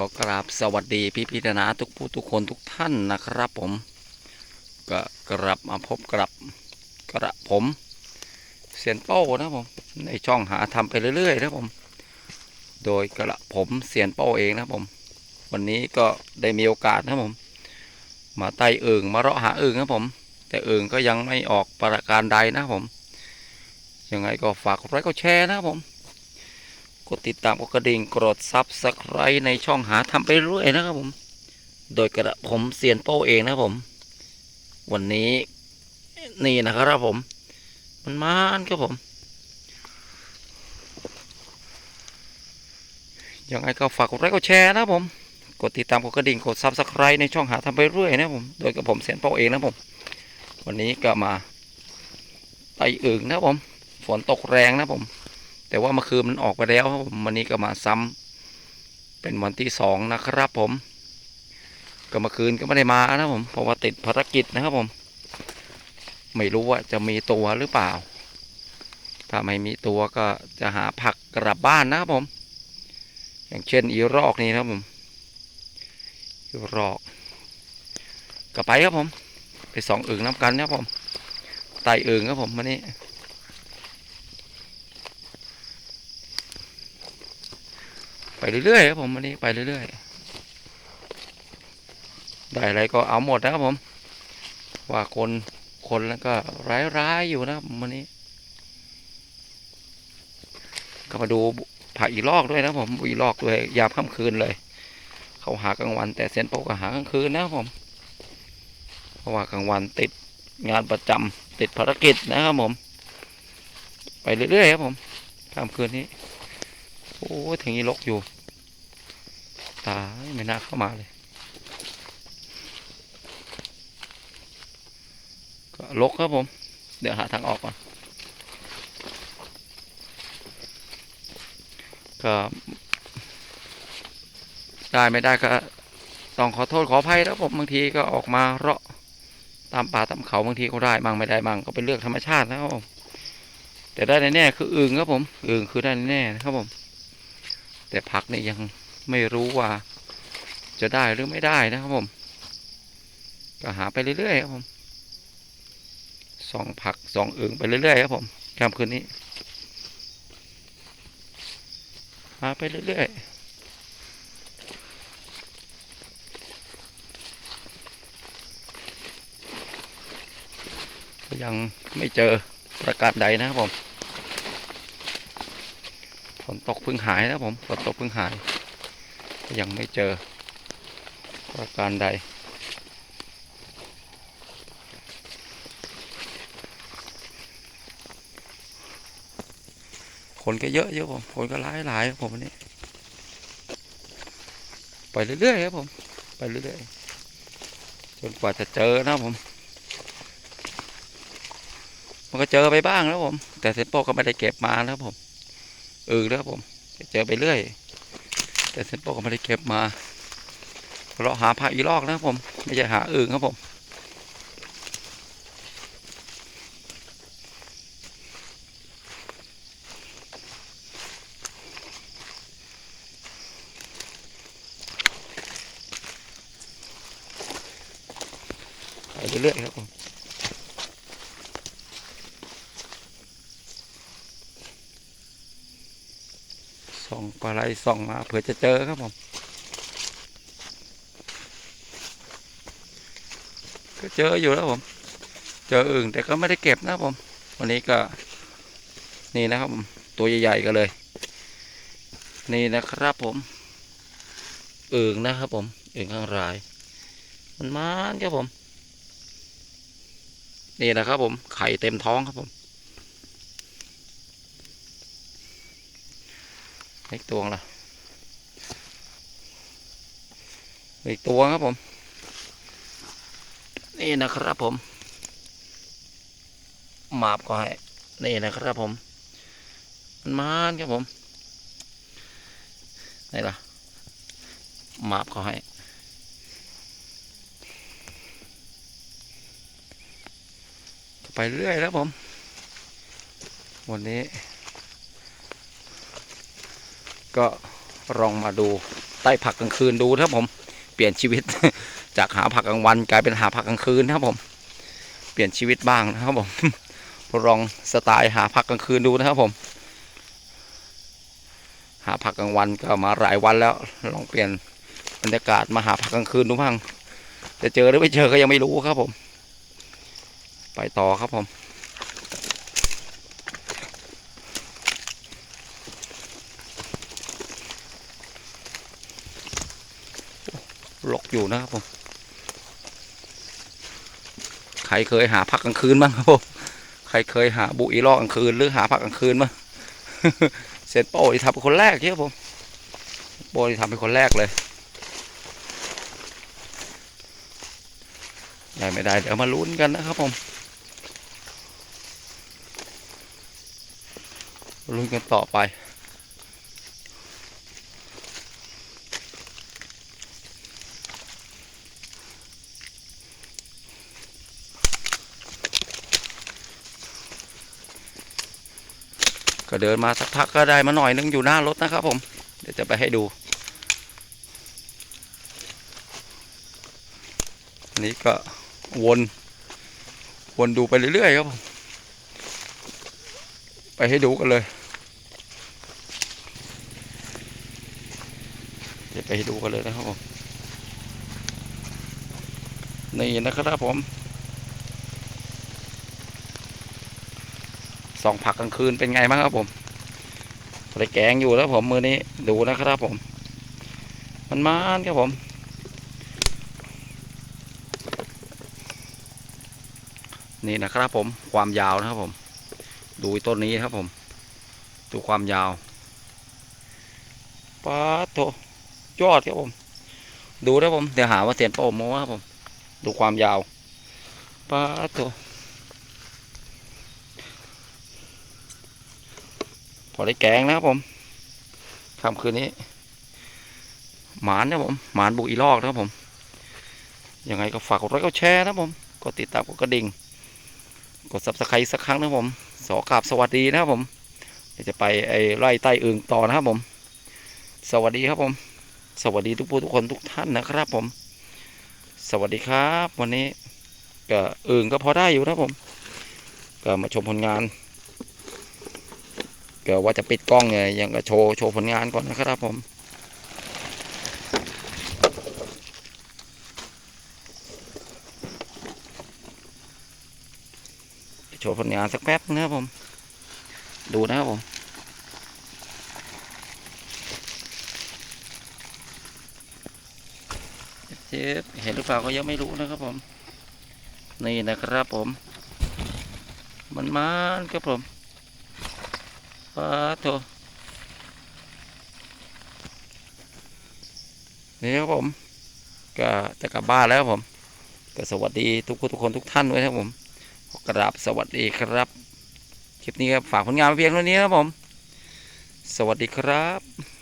ขอกราบสวัสดีพี่พิธนาทุกผู้ทุกคนทุกท่านนะครับผมก็กลับมาพบกับกระผมเซียนโป้นะผมในช่องหาทำไปเรื่อยๆนะผม โดยกระผมเซียนโป้เองนะผม วันนี้ก็ได้มีโอกาสนะผม มาไต่เอิงมาเลาะหาเอิงนะผม แต่เอิงก็ยังไม่ออกประการใดนะผมยังไงก็ฝากกดไลค์กดแชร์นะผม กดติดตามกดกระดิ่งกดซับสไครต์ในช่องหาทำไปเรื่อยนะครับผม โดยกระผมเซียนโป้เองนะผม วันนี้นี่นะครับผม มันมานครับผม ยังไงก็ฝากกดไลค์กดแชร์นะผม กดติดตามกดกระดิ่งกดซับสไครต์ในช่องหาทำไปเรื่อยนะผม โดยกระผมเซียนโป้เองนะผม วันนี้ก็มาไตอึ่งนะผม ฝนตกแรงนะผม แต่ว่าเมื่อคืนมันออกไปแล้ววันนี้ก็มาซ้ำเป็นวันที่สองนะครับผม ก็เมื่อคืนก็ไม่ได้มานะผมเพราะว่าติดภารกิจนะครับผม ไม่รู้ว่าจะมีตัวหรือเปล่า ถ้าไม่มีตัวก็จะหาผักกลับบ้านนะครับผม อย่างเช่นอีรอกนี่นะครับผมอีรอกก็ไปครับผม ไปสองอึ่งน้ำกันนะครับผมไตอึ่งครับผมวันนี้ ไป เรื่อยๆครับผมวันนี้ไปเรื่อยๆได้อะไรก็เอาหมดนะครับผม ว่าคนคนแล้วก็ร้ายๆอยู่นะครับวันนี้ ก็มาดูผักอีลอกด้วยนะผมอีลอกด้วยยามค่ำคืนเลย เขาหากลางวัน แต่เซนโปก็หากลางคืนนะครับผม เพราะว่ากลางวันติดงานประจำติดภารกิจนะครับผม ไปเรื่อยๆครับผมค่ำคืนนี้ โอ้ยถึงนี้ลกอยู่ ตาไม่น่าเข้ามาเลย ก็ลกครับผม เดี๋ยวหาทางออกก่อน ก็ได้ไม่ได้ก็ต้องขอโทษขออภัยแล้วผมบางทีก็ออกมาเลาะตามป่าตามเขาบางทีก็ได้บางไม่ได้บางก็เป็นเรื่องธรรมชาตินะครับผมแต่ได้แน่ๆคืออึ่งครับผมอึ่งคือได้แน่ๆนะครับผม แต่ผักนี่ยัง ไม่รู้ว่าจะได้หรือไม่ได้นะครับผม ก็หาไปเรื่อยๆครับผมสองผักสองอึ่งไปเรื่อยๆครับผมค่ำคืนนี้ หาไปเรื่อยๆยังไม่เจอประกาศใดนะครับผม ฝนตกเพึ่งหายนะครับผม ฝนตกเพึ่งหาย ยังไม่เจอประการใดคนก็เยอะเยอะผมคนก็หลายหลายครับผมวันนี้ ไปเรื่อยๆครับผม ไปเรื่อยๆ จนกว่าจะเจอนะผม มันก็เจอไปบ้างแล้วผม แต่เซนโปก็ไม่ได้เก็บมานะครับผมเออแล้วครับผม เจอไปเรื่อย แต่เซนโปก็ไม่ได้เก็บมาเราหาผักอีลอกนะครับผม ไม่ใช่หาอึ่งครับผมไปเรื่อยๆครับผม ส่อง ปลาไหลส่องมาเผื่อจะเจอครับผมก็เจออยู่แล้วผม เจออึ่งแต่ก็ไม่ได้เก็บนะผม วันนี้ก็ นี่นะครับผมตัวใหญ่ๆกันเลย นี่นะครับผมอึ่งนะครับผมอึ่งข้างราย มันมานครับผม นี่นะครับผมไข่เต็มท้องครับผม อีกตัวละอีกตัวครับผม นี่นะครับผมหมาบก็ให้นี่นะครับผม มันมานครับผมนี่ล่ะหมาบก็ให้ไปเรื่อยแล้วผม วันนี้ ก็ลองมาดูใต้ผักกลางคืนดูนะครับผมเปลี่ยนชีวิตจากหาผักกลางวันกลายเป็นหาผักกลางคืนนะครับผม เปลี่ยนชีวิตบ้างนะครับผมลองสไตล์หาผักกลางคืนดูนะครับผม หาผักกลางวันก็มาหลายวันแล้วลองเปลี่ยนบรรยากาศมาหาผักกลางคืนดูบ้างจะเจอหรือไม่เจอก็ยังไม่รู้ครับผม ไปต่อครับผม หลก อยู่นะครับผมใครเคยหาผักกลางคืนบ้างครับผมใครเคยหาบุอีลอกกลางคืนหรือหาผักกลางคืนบ้างเสร็จโป้ที่ทำเป็นคนแรกใช่ครับผมโป้ที่ทำเป็นคนแรกเลยได้ไม่ได้เดี๋ยวมาลุ้นกันนะครับผมลุ้นกันต่อไป ก็เดินมาสักพักก็ได้มาหน่อยนึงอยู่หน้ารถนะครับผม เดี๋ยวจะไปให้ดู อันนี้ก็วน วนดูไปเรื่อยๆครับผม ไปให้ดูกันเลยเดี๋ยวไปให้ดูกันเลยนะครับผม นี่นะครับผม สองผักกลางคืนเป็นไงบ้างครับผมใส่แกงอยู่แล้วผมมือนี้ดูนะครับผม มันมานครับผมนี่นะครับผมความยาวนะครับผม ดูต้นนี้ครับผม ดูความยาวปาโถยอดครับผม ดูนะผมเดี๋ยวหาว่าเตียนโป้โมครับผม ดูความยาวปาโถ อได้แกงนะครับผมค่ำคืนนี้ หมานนะผม หมานบุกอีลอกนะครับผม ยังไงก็ฝากกดไลค์กดแชร์นะครับผม กดติดตามกดกระดิ่ง กดซับสไครต์สักครั้งนะครับผม สอกราบสวัสดีนะครับผมเดี๋ยวจะไปไอ้ไล่ใต้อึ่งต่อนะครับผม สวัสดีครับผม สวัสดีทุกผู้ทุกคนทุกท่านนะครับผม สวัสดีครับ วันนี้ก็อึ่งก็พอได้อยู่นะครับผม ก็มาชมผลงาน ก็ว่าจะปิดกล้องไงยังก็โชว์โชว์ผลงานก่อนนะครับผมโชว์ผลงานสักแป๊บนะครับผม ดูนะครับผมเจ็บเห็นหรือเปล่าก็ยังไม่รู้นะครับผม นี่นะครับผม มันมานครับผม ปาโถนี่ครับผมก็จะกลับบ้านแล้วผม ก็สวัสดีทุกคนทุกคนทุกท่านด้วยนะครับผมกราบสวัสดีครับ คลิปนี้ครับฝากผลงานไว้เพียงเท่านี้นะครับผม สวัสดีครับ